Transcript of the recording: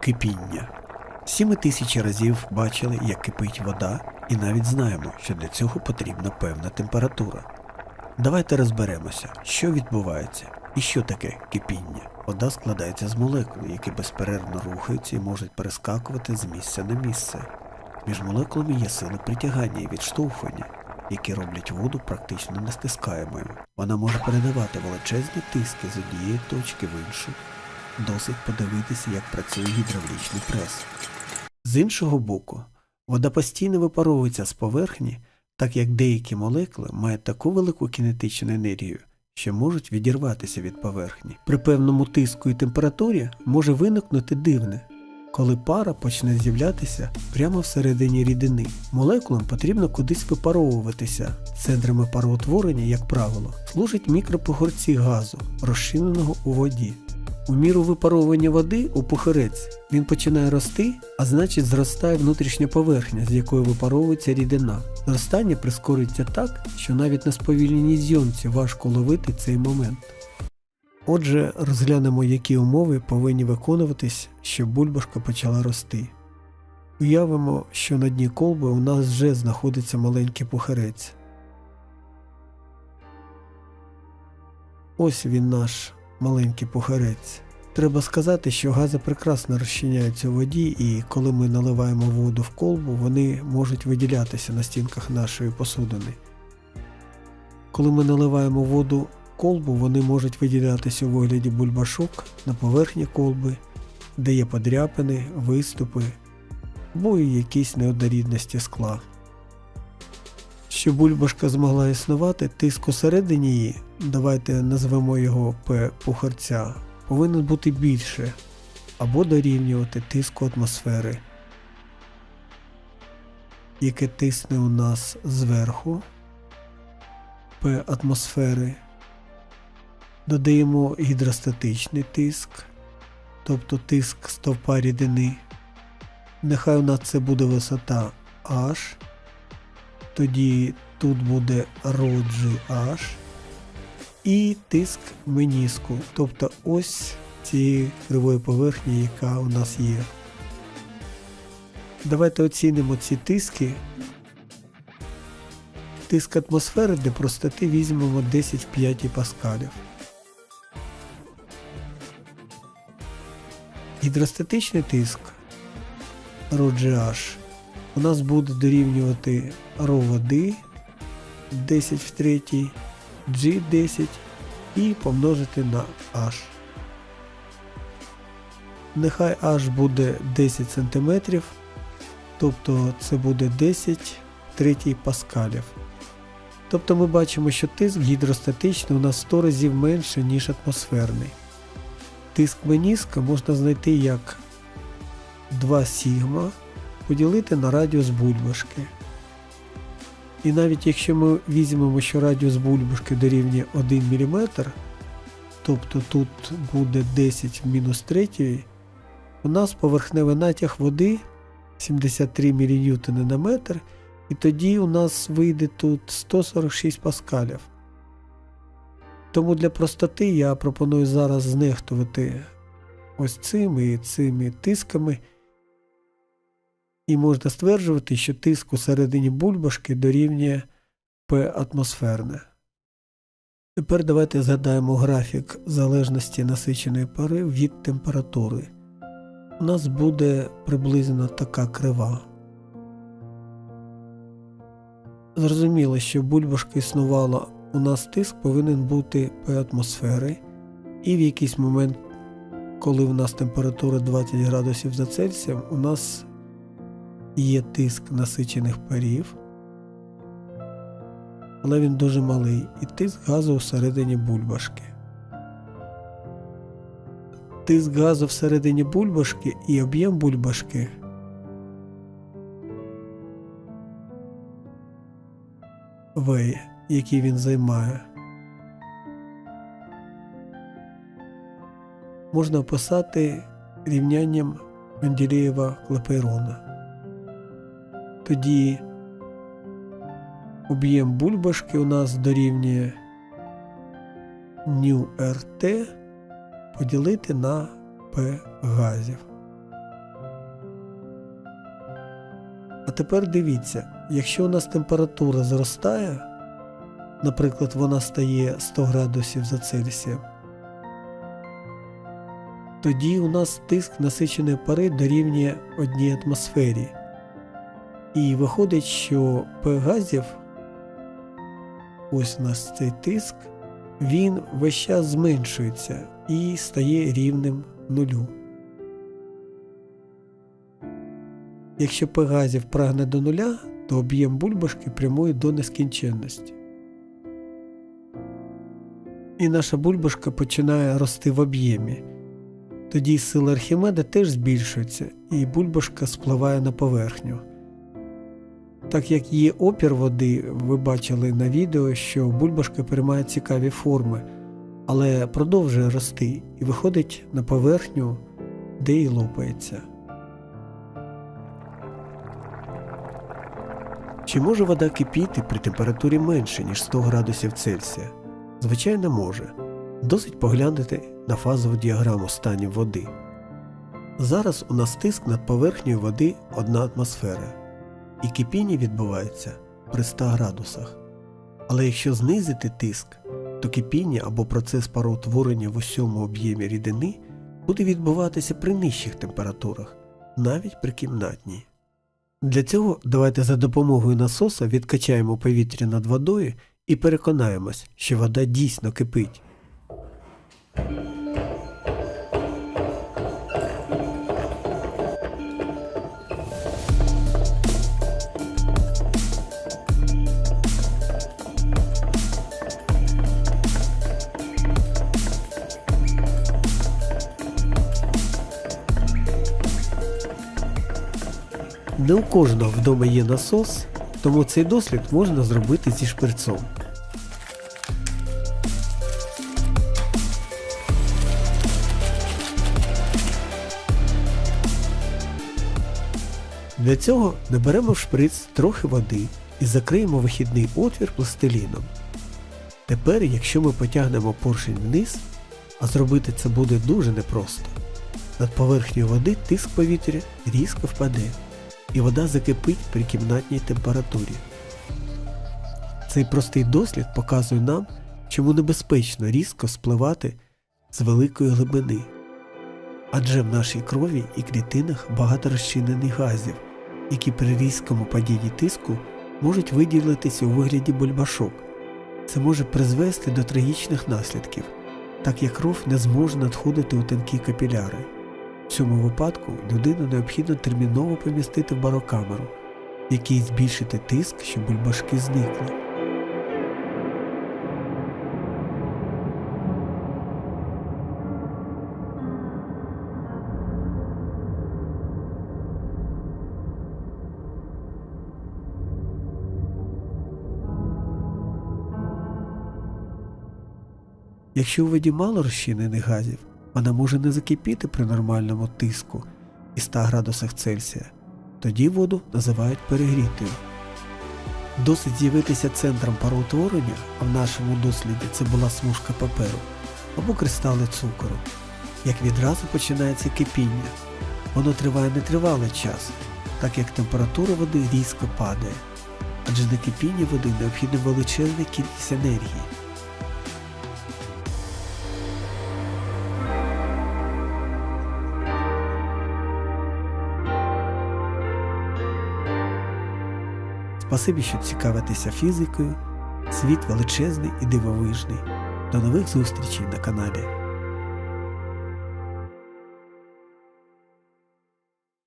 Кипіння. Всі ми тисячі разів бачили, як кипить вода, і навіть знаємо, що для цього потрібна певна температура. Давайте розберемося, що відбувається і що таке кипіння. Вода складається з молекул, які безперервно рухаються і можуть перескакувати з місця на місце. Між молекулами є сили притягання і відштовхування, які роблять воду практично нестискаємою. Вона може передавати величезні тиски з однієї точки в іншу. Досить подивитися, як працює гідравлічний прес. З іншого боку, вода постійно випаровується з поверхні, так як деякі молекули мають таку велику кінетичну енергію, що можуть відірватися від поверхні. При певному тиску і температурі може виникнути дивне, коли пара почне з'являтися прямо всередині рідини. Молекулам потрібно кудись випаровуватися. Центрами пароутворення, як правило, служать мікропогорці газу, розчиненого у воді. У міру випаровування води у пухирець він починає рости, а значить зростає внутрішня поверхня, з якої випаровується рідина. Зростання прискорюється так, що навіть на сповільненій зйомці важко ловити цей момент. Отже, розглянемо, які умови повинні виконуватись, щоб бульбашка почала рости. Уявимо, що на дні колби у нас вже знаходиться маленький пухирець. Ось він наш маленький пухарець. Треба сказати, що гази прекрасно розчиняються у воді, і коли ми наливаємо воду в колбу, вони можуть виділятися на стінках нашої посудини. Коли ми наливаємо воду в колбу, вони можуть виділятися у вигляді бульбашок на поверхні колби, де є подряпини, виступи або якісь неоднорідності скла. Щоб бульбашка змогла існувати, тиск усередині її, давайте назвемо його П пухарця, повинен бути більше або дорівнювати тиску атмосфери, яке тисне у нас зверху П атмосфери. Додаємо гідростатичний тиск, тобто тиск стовпа рідини. Нехай у нас це буде висота H тоді тут буде ROGH і тиск меніску, тобто ось цієї кривої поверхні, яка у нас є. Давайте оцінимо ці тиски. Тиск атмосфери для простоти візьмемо 10 в 5 паскалів. Гідростатичний тиск ROGH у нас буде дорівнювати ро води 10 в 3, G 10 і помножити на H. Нехай H буде 10 см, тобто це буде 10 в 3 паскалів. Тобто ми бачимо, що тиск гідростатичний у нас 100 разів менше, ніж атмосферний. Тиск меніска можна знайти як 2 сігма поділити на радіус бульбашки. І навіть якщо ми візьмемо, що радіус бульбашки дорівнює 1 мм, тобто тут буде 10 в мінус 3, у нас поверхневий натяг води 73 мН на метр, і тоді у нас вийде тут 146 паскалів. Тому для простоти я пропоную зараз знехтувати ось цими і цими тисками. І можна стверджувати, що тиск у середині бульбашки дорівнює P атмосферне. Тепер давайте згадаємо графік залежності насиченої пари від температури. У нас буде приблизно така крива. Зрозуміло, що бульбашка існувала, у нас тиск повинен бути P атмосфери, і в якийсь момент, коли у нас температура 20 градусів за Цельсієм, у нас є тиск насичених парів, але він дуже малий, і тиск газу всередині бульбашки. Тиск газу всередині бульбашки і об'єм бульбашки В, який він займає, можна описати рівнянням Менделєєва Клапейрона. Тоді об'єм бульбашки у нас дорівнює νRT поділити на P газів. А тепер дивіться, якщо у нас температура зростає, наприклад, вона стає 100 градусів за Цельсієм, тоді у нас тиск насиченої пари дорівнює одній атмосфері. І виходить, що П газів, ось у нас цей тиск, він весь час зменшується і стає рівним нулю. Якщо П газів прагне до нуля, то об'єм бульбашки прямує до нескінченності. І наша бульбашка починає рости в об'ємі. Тоді сила Архімеда теж збільшується, і бульбашка спливає на поверхню. Так як є опір води, ви бачили на відео, що бульбашка приймає цікаві форми, але продовжує рости і виходить на поверхню, де й лопається. Чи може вода кипіти при температурі менше, ніж 100 градусів Цельсія? Звичайно, може. Досить поглянути на фазову діаграму станів води. Зараз у нас тиск над поверхнею води 1 атмосфера, і кипіння відбувається при 100 градусах. Але якщо знизити тиск, то кипіння або процес пароутворення в усьому об'ємі рідини буде відбуватися при нижчих температурах, навіть при кімнатній. Для цього давайте за допомогою насоса відкачаємо повітря над водою і переконаємось, що вода дійсно кипить. Не у кожного вдома є насос, тому цей дослід можна зробити зі шприцом. Для цього наберемо в шприц трохи води і закриємо вихідний отвір пластиліном. Тепер, якщо ми потягнемо поршень вниз, а зробити це буде дуже непросто, над поверхнею води тиск повітря різко впаде і вода закипить при кімнатній температурі. Цей простий дослід показує нам, чому небезпечно різко спливати з великої глибини. Адже в нашій крові і клітинах багато розчинених газів, які при різкому падінні тиску можуть виділитися у вигляді бульбашок. Це може призвести до трагічних наслідків, так як кров не зможе надходити у тонкі капіляри. В цьому випадку людину необхідно терміново помістити в барокамеру, в якій збільшити тиск, щоб бульбашки зникли. Якщо у воді мало розчинених газів, вона може не закипіти при нормальному тиску і 100 градусах Цельсія. Тоді воду називають перегрітою. Досить з'явитися центром пароутворення, а в нашому досліді це була смужка паперу або кристали цукору. Як відразу починається кипіння. Воно триває нетривалий час, так як температура води різко падає, адже на кипіння води необхідна величезна кількість енергії. Спасибі, що цікавитеся фізикою. Світ величезний і дивовижний. До нових зустрічей на каналі.